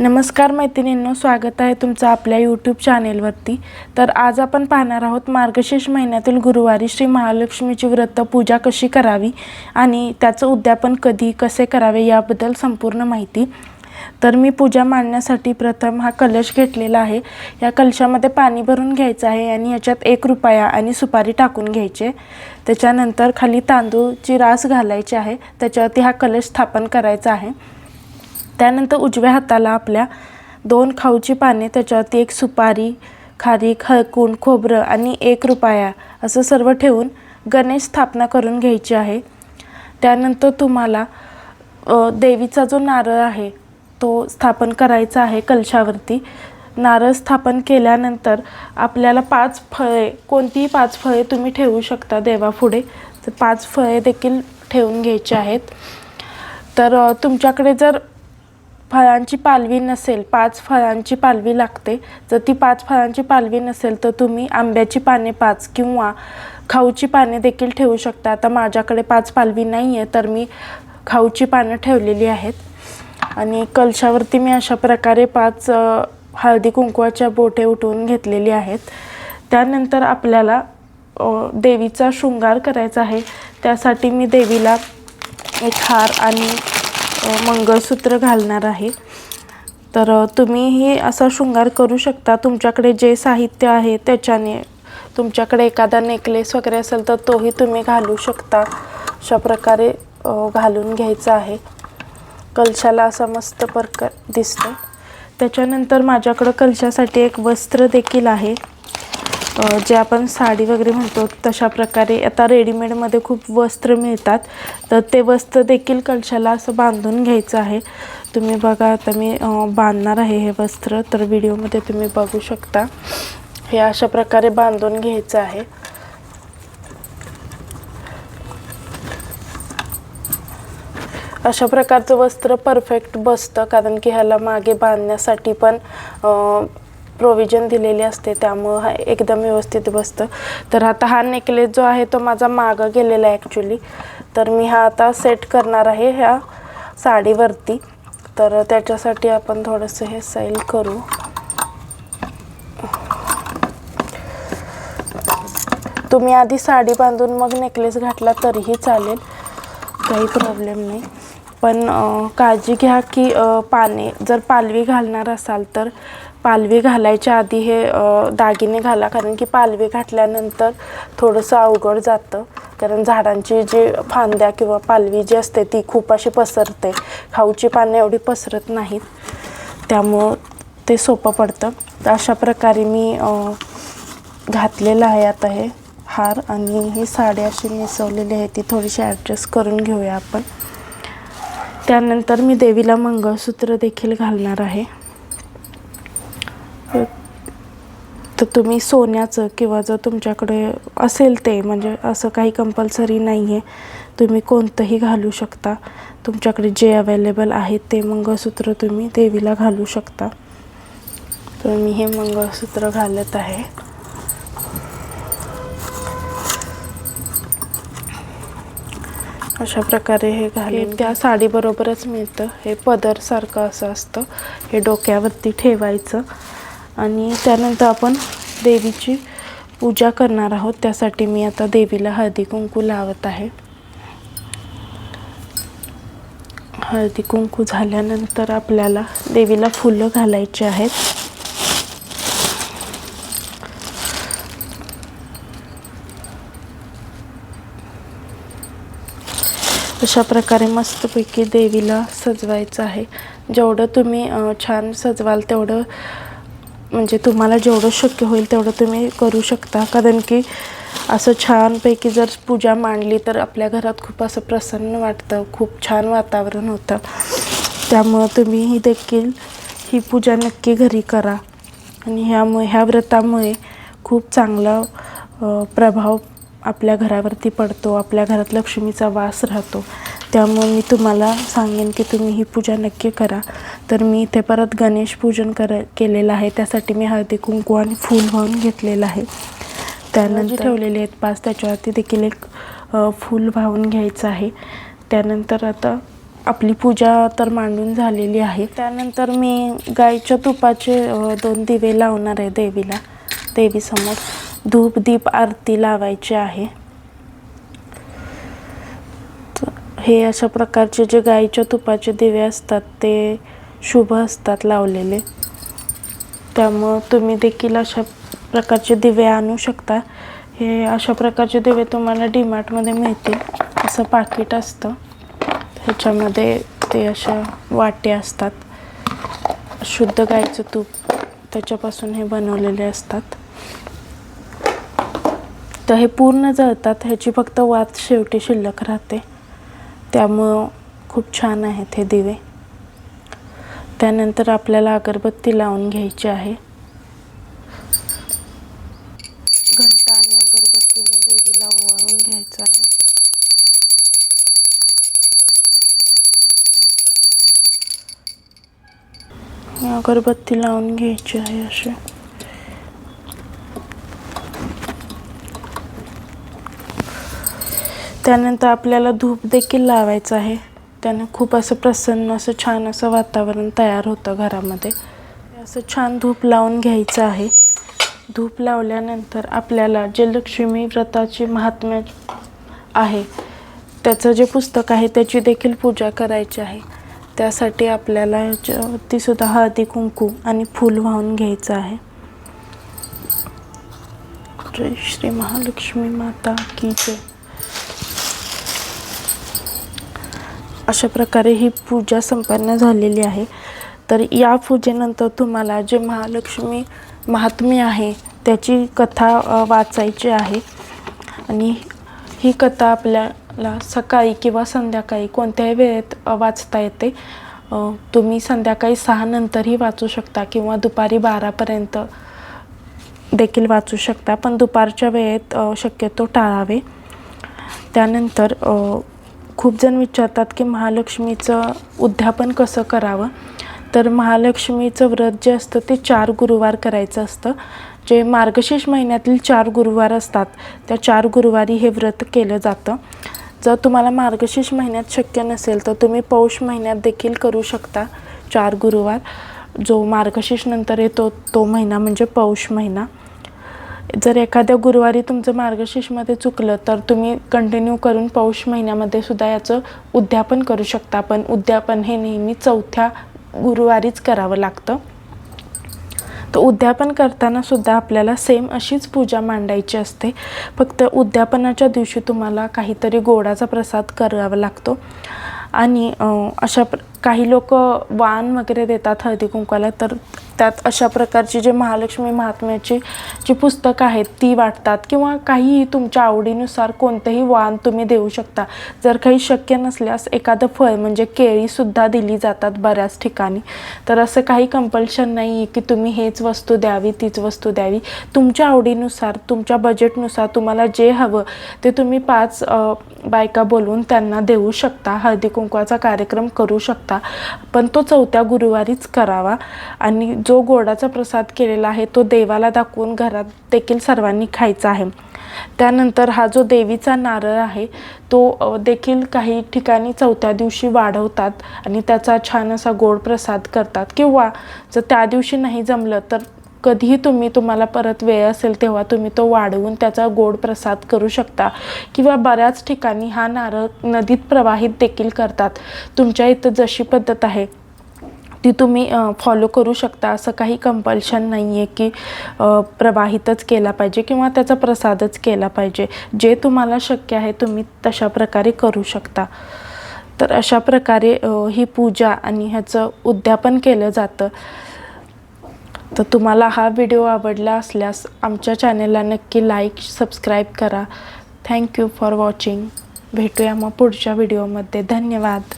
नमस्कार मैत्रिणींनो स्वागत आहे तुमचं आपल्या यूट्यूब चॅनेलवरती तर आज आपण पाहणार आहोत मार्गशीर्ष महिन्यातील गुरुवारी श्री महालक्ष्मीची व्रत पूजा कशी करावी आणि त्याचं उद्यापन कधी कसे करावे याबद्दल संपूर्ण माहिती. तर मी पूजा मांडण्यासाठी प्रथम हा कलश घेतलेला आहे. या कलशामध्ये पाणी भरून घ्यायचं आहे आणि याच्यात एक रुपया आणि सुपारी टाकून घ्यायचे. त्याच्यानंतर खाली तांदूळची रास घालायची आहे. त्याच्यावरती हा कलश स्थापन करायचा आहे. त्यानंतर उजव्या हाताला आपल्या दोन खाऊची पाने त्याच्यावरती एक सुपारी खारीक हळकून खोबरं आणि एक रुपया असं सर्व ठेवून गणेश स्थापना करून घ्यायची आहे. त्यानंतर तुम्हाला देवीचा जो नारळ आहे तो स्थापन करायचा आहे कलशावरती. नारळ स्थापन केल्यानंतर आपल्याला पाच फळे कोणतीही पाच फळे तुम्ही ठेवू शकता देवापुढे. तर पाच फळे देखील ठेवून घ्यायची आहेत. तर तुमच्याकडे जर फळांची पालवी नसेल पाच फळांची पालवी लागते. जर ती पाच फळांची पालवी नसेल तर तुम्ही आंब्याची पाने पाच किंवा खाऊची पाने देखील ठेवू शकता. आता माझ्याकडे पाच पालवी नाही आहे तर मी खाऊची पानं ठेवलेली आहेत. आणि कलशावरती मी अशा प्रकारे पाच हळदी कुंकवाच्या बोटे उठवून घेतलेली आहेत. त्यानंतर आपल्याला देवीचा शृंगार करायचा आहे. त्यासाठी मी देवीला एक हार आणि मंगळसूत्र घालणार आहे. तर तुम्हीही असा शृंगार करू शकता. तुमच्याकडे जे साहित्य आहे त्याच्याने तुमच्याकडे एखादा नेकलेस वगैरे असेल तर तोही तुम्ही घालू शकता. अशा प्रकारे घालून घ्यायचा आहे. कलशाला असा मस्त प्रकार दिसतो त्याच्यानंतर माझ्याकडं कलशासाठी एक वस्त्र देखील आहे. जे आपण साडी वगैरे म्हणतो तशा प्रकारे आता रेडीमेडमध्ये खूप वस्त्र मिळतात. तर ते वस्त्र देखील कलशाला असं बांधून घ्यायचं आहे. तुम्ही बघा आता मी बांधणार आहे हे वस्त्र. तर व्हिडिओमध्ये तुम्ही बघू शकता. हे अशा प्रकारे बांधून घ्यायचं आहे. अशा प्रकारचं वस्त्र परफेक्ट बसतं. कारण की ह्याला मागे बांधण्यासाठी पण प्रोविजन दिलेली असते त्यामुळं हा एकदम व्यवस्थित बसतं. तर आता हा नेकलेस जो आहे तो माझा मागं गेलेला आहे ॲक्च्युली तर मी हा आता सेट करणार आहे ह्या साडीवरती. तर त्याच्यासाठी आपण थोडंसं हे सैल करू. तुम्ही आधी साडी बांधून मग नेकलेस घातला तरीही चालेल. काही प्रॉब्लेम नाही. पण काळजी घ्या की पाने जर पालवी घालणार असाल तर पालवी घालायच्या आधी हे दागिने घाला. कारण की पालवी घातल्यानंतर थोडंसं अवघड जातं. कारण झाडांची जी फांद्या किंवा पालवी जी असते ती खूप अशी पसरते. खाऊची पाने एवढी पसरत नाहीत. त्यामुळं ते सोपं पडतं. तर अशा प्रकारे मी घातलेलं आहे आता हे हार आणि ही साडी अशी मिसवलेली आहे. ती थोडीशी ॲडजस्ट करून घेऊया आपण. त्यानंतर मी देवीला मंगळसूत्र देखील घालणार आहे. तर तुम्ही सोन्याचं किंवा जर तुमच्याकडे असेल ते म्हणजे असं काही कंपल्सरी नाही आहे तुम्ही कोणतंही घालू शकता. तुमच्याकडे जे अवेलेबल आहे ते मंगळसूत्र तुम्ही देवीला घालू शकता. तर मी हे मंगळसूत्र घालत आहे. अशा प्रकारे हे घालून त्या साडीबरोबरच मिळतं. हे पदरसारखं असं असतं. हे डोक्यावरती ठेवायचं. आणि त्यानंतर आपण देवीची पूजा करणार आहोत. त्यासाठी मी आता देवीला हळदी कुंकू लावत आहे. हळदी कुंकू झाल्यानंतर आपल्याला देवीला फुलं घालायची आहेत. अशा प्रकारे मस्तपैकी देवीला सजवायचं आहे. जेवढं तुम्ही छान सजवाल तेवढं म्हणजे तुम्हाला जेवढं शक्य होईल तेवढं तुम्ही करू शकता. कारण की असं छानपैकी जर पूजा मांडली तर आपल्या घरात खूप असं प्रसन्न वाटतं खूप छान वातावरण होतं. त्यामुळं तुम्हीही देखील ही पूजा नक्की घरी करा. आणि ह्यामुळे ह्या व्रतामुळे खूप चांगला प्रभाव आपल्या घरावरती पडतो. आपल्या घरात लक्ष्मीचा वास राहतो. त्यामुळे मी तुम्हाला सांगेन की तुम्ही ही पूजा नक्की करा. तर मी इथे परत गणेश पूजन कर केलेलं आहे. त्यासाठी मी हळदी कुंकू आणि फूल वाहून घेतलेलं आहे. त्यानंतर म्हणजे ठेवलेले आहेत पाच त्याच्यावरती देखील एक फूल वाहून घ्यायचं आहे. त्यानंतर आता आपली पूजा तर मांडून झालेली आहे. त्यानंतर मी गाईच्या तुपाचे दोन दिवे लावणार आहे देवीला. देवीसमोर धूप दीप आरती लावायची आहे त- हे अशा प्रकारचे जे गाईच्या तुपाचे दिवे असतात ते शुभ असतात लावलेले. त्यामुळं तुम्ही देखील अशा प्रकारचे दिवे आणू शकता. हे अशा प्रकारचे दिवे तुम्हाला डीमार्टमध्ये मिळतील असं पाकिट असतं. ह्याच्यामध्ये ते अशा वाटे असतात. शुद्ध गाईचं तूप त्याच्यापासून हे बनवलेले असतात. तर हे पूर्ण जळतात ह्याची फक्त वात शेवटी शिल्लक राहते. त्यामुळं खूप छान आहेत हे दिवे. त्यानंतर आपल्याला अगरबत्ती लावून घ्यायची आहे. घंटा आणि अगरबत्तीने देवीला ओवाळून घ्यायचं आहे. अगरबत्ती लावून घ्यायची आहे अशी. त्यानंतर आपल्याला धूप देखील लावायचं आहे. त्याने खूप असं प्रसन्न असं छान असं वातावरण तयार होतं घरामध्ये. असं छान धूप लावून घ्यायचं आहे. धूप लावल्यानंतर आपल्याला जे लक्ष्मी व्रताची महात्म्य आहे त्याचं जे पुस्तक आहे त्याची देखील पूजा करायची आहे. त्यासाठी आपल्याला तीसुद्धा हळदी कुंकू आणि फूल वाहून घ्यायचं आहे. जय श्री महालक्ष्मी माता की जय. अशा प्रकारे ही पूजा संपन्न झालेली आहे. तर या पूजेनंतर तुम्हाला जे महालक्ष्मी महात्म्य आहे त्याची कथा वाचायची आहे. आणि ही कथा आपल्याला सकाळी किंवा संध्याकाळी कोणत्याही वेळेत वाचता येते. तुम्ही संध्याकाळी सहा नंतरही वाचू शकता किंवा दुपारी बारापर्यंत देखील वाचू शकता. पण दुपारच्या वेळेत शक्यतो टाळावे. त्यानंतर खूप जण विचारतात की महालक्ष्मीचं उद्यापन कसं करावं? तर महालक्ष्मीचं व्रत जे असतं ते चार गुरुवार करायचं असतं. जे मार्गशीर्ष महिन्यातील चार गुरुवार असतात त्या चार गुरुवारी हे व्रत केलं जातं. जर तुम्हाला मार्गशीर्ष महिन्यात शक्य नसेल तर तुम्ही पौष महिन्यात देखील करू शकता चार गुरुवार. जो मार्गशीर्ष नंतर येतो तो महिना म्हणजे पौष महिना. जर एखाद्या गुरुवारी तुमचं मार्गशीर्षमध्ये चुकलं तर तुम्ही कंटिन्यू करून पौष महिन्यामध्ये सुद्धा याचं उद्यापन करू शकता. पण उद्यापन हे नेहमी चौथ्या गुरुवारीच करावं लागतं. तर उद्यापन करताना सुद्धा आपल्याला सेम अशीच पूजा मांडायची असते. फक्त उद्यापनाच्या दिवशी तुम्हाला काहीतरी गोडाचा प्रसाद करावा लागतो. आणि अशा प्र काही लोक वाण वगैरे देतात हळदी कुंकवाला तर त्यात अशा प्रकारची जे महालक्ष्मी महात्म्याची जी पुस्तकं आहेत ती वाटतात किंवा काहीही तुमच्या आवडीनुसार कोणतंही वाण तुम्ही देऊ शकता. जर काही शक्य नसल्यास एखादं फळ म्हणजे केळीसुद्धा दिली जातात बऱ्याच ठिकाणी. तर असं काही कंपल्शन नाही आहे की तुम्ही हेच वस्तू द्यावी तीच वस्तू द्यावी. तुमच्या आवडीनुसार तुमच्या बजेटनुसार तुम्हाला जे हवं ते तुम्ही पाच बायका बोलवून त्यांना देऊ शकता. हळदी कुंकवाचा कार्यक्रम करू शकता. पण तो चौथ्या गुरुवारीच करावा. आणि जो गोडाचा प्रसाद केलेला आहे तो देवाला दाखवून घरात देखील सर्वांनी खायचा आहे. त्यानंतर हा जो देवीचा नारळ आहे तो देखील काही ठिकाणी चौथ्या दिवशी वाढवतात आणि त्याचा छान असा गोड प्रसाद करतात. किंवा जर त्या दिवशी नाही जमलं तर कधीही तुम्ही तुम्हाला परत वेळ असेल तेव्हा तुम्ही तो वाढवून त्याचा गोड प्रसाद करू शकता. किंवा बऱ्याच ठिकाणी हा नारळ नदीत प्रवाहित देखील करतात. तुमच्या इथं जशी पद्धत आहे ती तुम्ही फॉलो करू शकता. असं काही कंपल्शन नाही आहे की प्रवाहितच केला पाहिजे किंवा त्याचा प्रसादच केला पाहिजे. जे तुम्हाला शक्य आहे तुम्ही तशा प्रकारे करू शकता. तर अशा प्रकारे ही पूजा आणि ह्याचं उद्यापन केलं जातं. तर तुम्हाला हा व्हिडिओ आवडला असल्यास आमच्या चॅनेलला नक्की लाईक सबस्क्राईब करा. थँक्यू फॉर वॉचिंग भेटूया मग पुढच्या व्हिडिओमध्ये धन्यवाद.